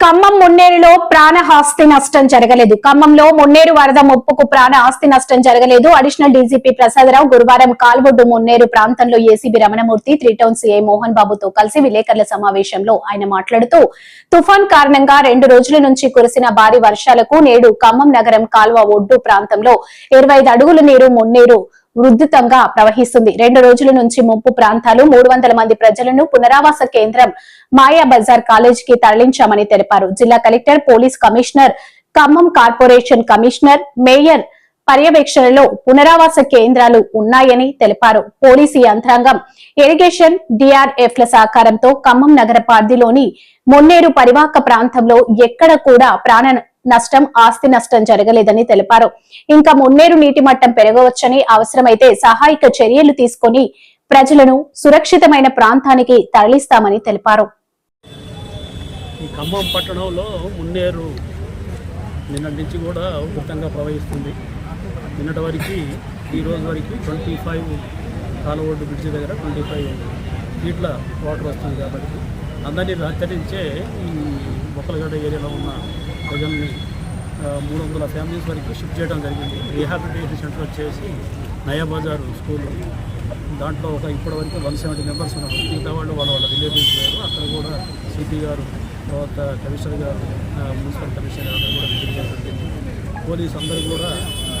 ఖమ్మం మున్నేరులో ప్రాణ ఆస్తి నష్టం జరగలేదు. ఖమ్మంలో మున్నేరు వరద ముప్పుకు ప్రాణ ఆస్తి నష్టం జరగలేదు. అడిషనల్ డీజీపీ ప్రసాదరావు గురువారం కాల్వొడ్డు మున్నేరు ప్రాంతంలో ACB Ramanamurthy three town CI Mohan బాబుతో కలిసి విలేకరుల సమావేశంలో ఆయన మాట్లాడుతూ తుఫాన్ కారణంగా రెండు రోజుల నుంచి కురిసిన భారీ వర్షాలకు నేడు ఖమ్మం నగరం కాల్వ ఒడ్డు ప్రాంతంలో ఇరవై అడుగుల నీరు మున్నేరు ఉధృతంగా ప్రవహిస్తుంది. రెండు రోజుల నుంచి ముప్పు ప్రాంతాలు మూడు వందల మంది ప్రజలను పునరావాస కేంద్రం మాయా బజార్ కాలేజీకి తరలించామని తెలిపారు. జిల్లా collector police commissioner Khammam corporation commissioner mayor పర్యవేక్షణలో పునరావాస కేంద్రాలు ఉన్నాయని తెలిపారు. పోలీసు యంత్రాంగం ఇరిగేషన్ డిఆర్ఎఫ్ ల సహకారంతో ఖమ్మం నగర పరిధిలోని మొన్నేరు పరివాహక ప్రాంతంలో ఎక్కడ కూడా ప్రాణ నష్టం ఆస్తి నష్టం జరగలేదని తెలిపారు. ఇంకా మున్నేరు నీటి మట్టం పెరగవచ్చని అవసరమైతే సహాయక చర్యలు తీసుకొని ప్రజలను సురక్షితమైన ప్రాంతానికి తరలిస్తామని తెలిపారు. ఈ ఖమ్మం పట్టణంలో మున్నేరు నిన్నటి నుంచి కూడా ఉధృతంగా ప్రవహిస్తుంది. నిన్నటి వరకు ఈ రోజు వరకు ట్వంటీ ఫైవ్ కాలవోడ్డు బ్రిడ్జ్ దగ్గర ట్వంటీ ఫైవ్ ఫీట్ల వాటర్ వస్తుంది కాబట్టి అందరినీ హెచ్చరించే ఈ బొక్కలగడ్డ ఏరియాలో ఉన్న ప్రజల్ని మూడు వందల ఫ్యామిలీస్ వరకు షిఫ్ట్ చేయడం జరిగింది. రీహాబిలిటేషన్ సెంటర్ వచ్చేసి నయాబజార్ స్కూల్. దాంట్లో ఒక ఇప్పటి వరకు వన్ సెవెంటీ మెంబర్స్ ఉన్నారు. మిగతా వాళ్ళు వాళ్ళ వాళ్ళ రిలేటివ్స్ లేరు అక్కడ కూడా సిపి గారు తర్వాత కమిషనర్ గారు మున్సిపల్ కమిషనర్ అందరూ కూడా విజిట్ చేయడం జరిగింది. పోలీస్ అందరూ కూడా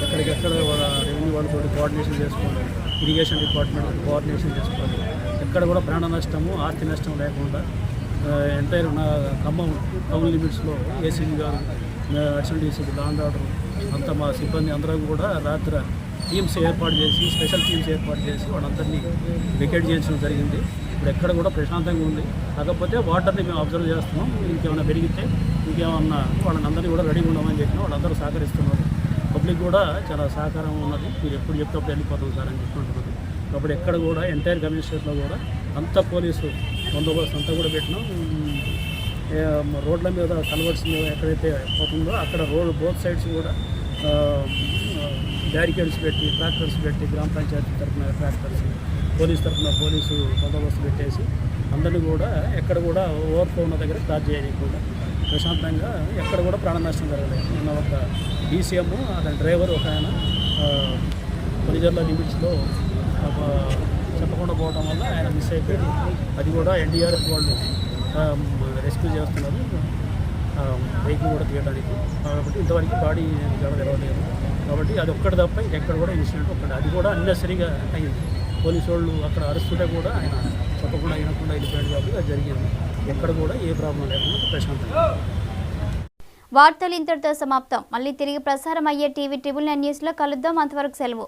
ఎక్కడికెక్కడ వాళ్ళ రెవెన్యూ వాళ్ళతో కోఆర్డినేషన్ చేసుకోవాలి. ఇరిగేషన్ డిపార్ట్మెంట్ కోఆర్డినేషన్ చేసుకోవాలి. ఎక్కడ కూడా ప్రాణ నష్టము ఆర్థిక నష్టం లేకుండా ఎంటైర్ నా ఖమ్మం టౌన్ లిమిట్స్లో ఏసీబీ గారు అడిషనల్ డీసీబీ లాండ్ ఆర్డర్ అంతా మా సిబ్బంది అందరం కూడా రాత్రి టీమ్స్ ఏర్పాటు చేసి స్పెషల్ టీమ్స్ ఏర్పాటు చేసి వాళ్ళందరినీ వికెట్ చేయించడం జరిగింది. ఇప్పుడు ఎక్కడ కూడా ప్రశాంతంగా ఉంది. కాకపోతే వాటర్ని మేము అబ్జర్వ్ చేస్తున్నాం. ఇంకేమైనా పెరిగితే ఇంకేమన్నా వాళ్ళని అందరినీ కూడా రెడీగా ఉండమని చెప్పిన వాళ్ళందరూ సహకరిస్తున్నారు. పబ్లిక్ కూడా చాలా సహకారం ఉన్నది. మీరు ఎప్పుడు చెప్తే అప్పుడు వెళ్ళిపోతుంది సార్ అని చెప్పుకుంటున్నారు కాబట్టి ఎక్కడ కూడా ఎంటైర్ కమిషనరేట్లో కూడా అంత పోలీసు బందోబస్తు అంతా కూడా పెట్టినాం. రోడ్ల మీద కన్వర్ట్స్ మీద ఎక్కడైతే పోతుందో అక్కడ రోడ్ బోత్ సైడ్స్ కూడా బ్యారికేడ్స్ పెట్టి ట్రాక్టర్స్ పెట్టి గ్రామ పంచాయతీ తరఫున ట్రాక్టర్స్ పోలీస్ తరఫున పోలీసు బందోబస్తు పెట్టేసి అందరినీ కూడా ఎక్కడ కూడా ఓవర్ఫ్లో ఉన్న దగ్గర స్టార్ట్ చేయకుండా ప్రశాంతంగా ఎక్కడ కూడా ప్రాణ నష్టం జరగలేదు. నిన్న ఒక డీసీఎం అతని డ్రైవర్ ఒక ఆయన కొనిజర్ల లిమిట్స్లో పోవడం వల్ల ఆయన మిస్ అయిపోయింది అది కూడా ఎన్డీఆర్ఎఫ్ వాళ్ళు రెస్క్యూ చేస్తున్నారు. వెహికల్ కూడా తీయడానికి కాబట్టి ఇంతవరకు బాడీ జడ తెరవలేదు కాబట్టి అది ఒక్కటి తప్ప ఎక్కడ కూడా ఇన్సిడెంట్ ఒక్కటి. అది కూడా అన్నెసరిగా అయింది. పోలీసు వాళ్ళు అక్కడ అరుస్తుంటే కూడా ఆయన చెప్పకుండా అయినకుండా వెళ్ళిపోయాడు కాబట్టి అది జరిగింది. ఎక్కడ కూడా ఏ ప్రాబ్లం లేకుండా ప్రశాంతంగా. వార్తలు ఇంతటితో సమాప్తం. మళ్ళీ తిరిగి ప్రసారం అయ్యే టీవీ ట్రిబుల్ నైన్ న్యూస్లో కలుద్దాం. అంతవరకు సెలవు.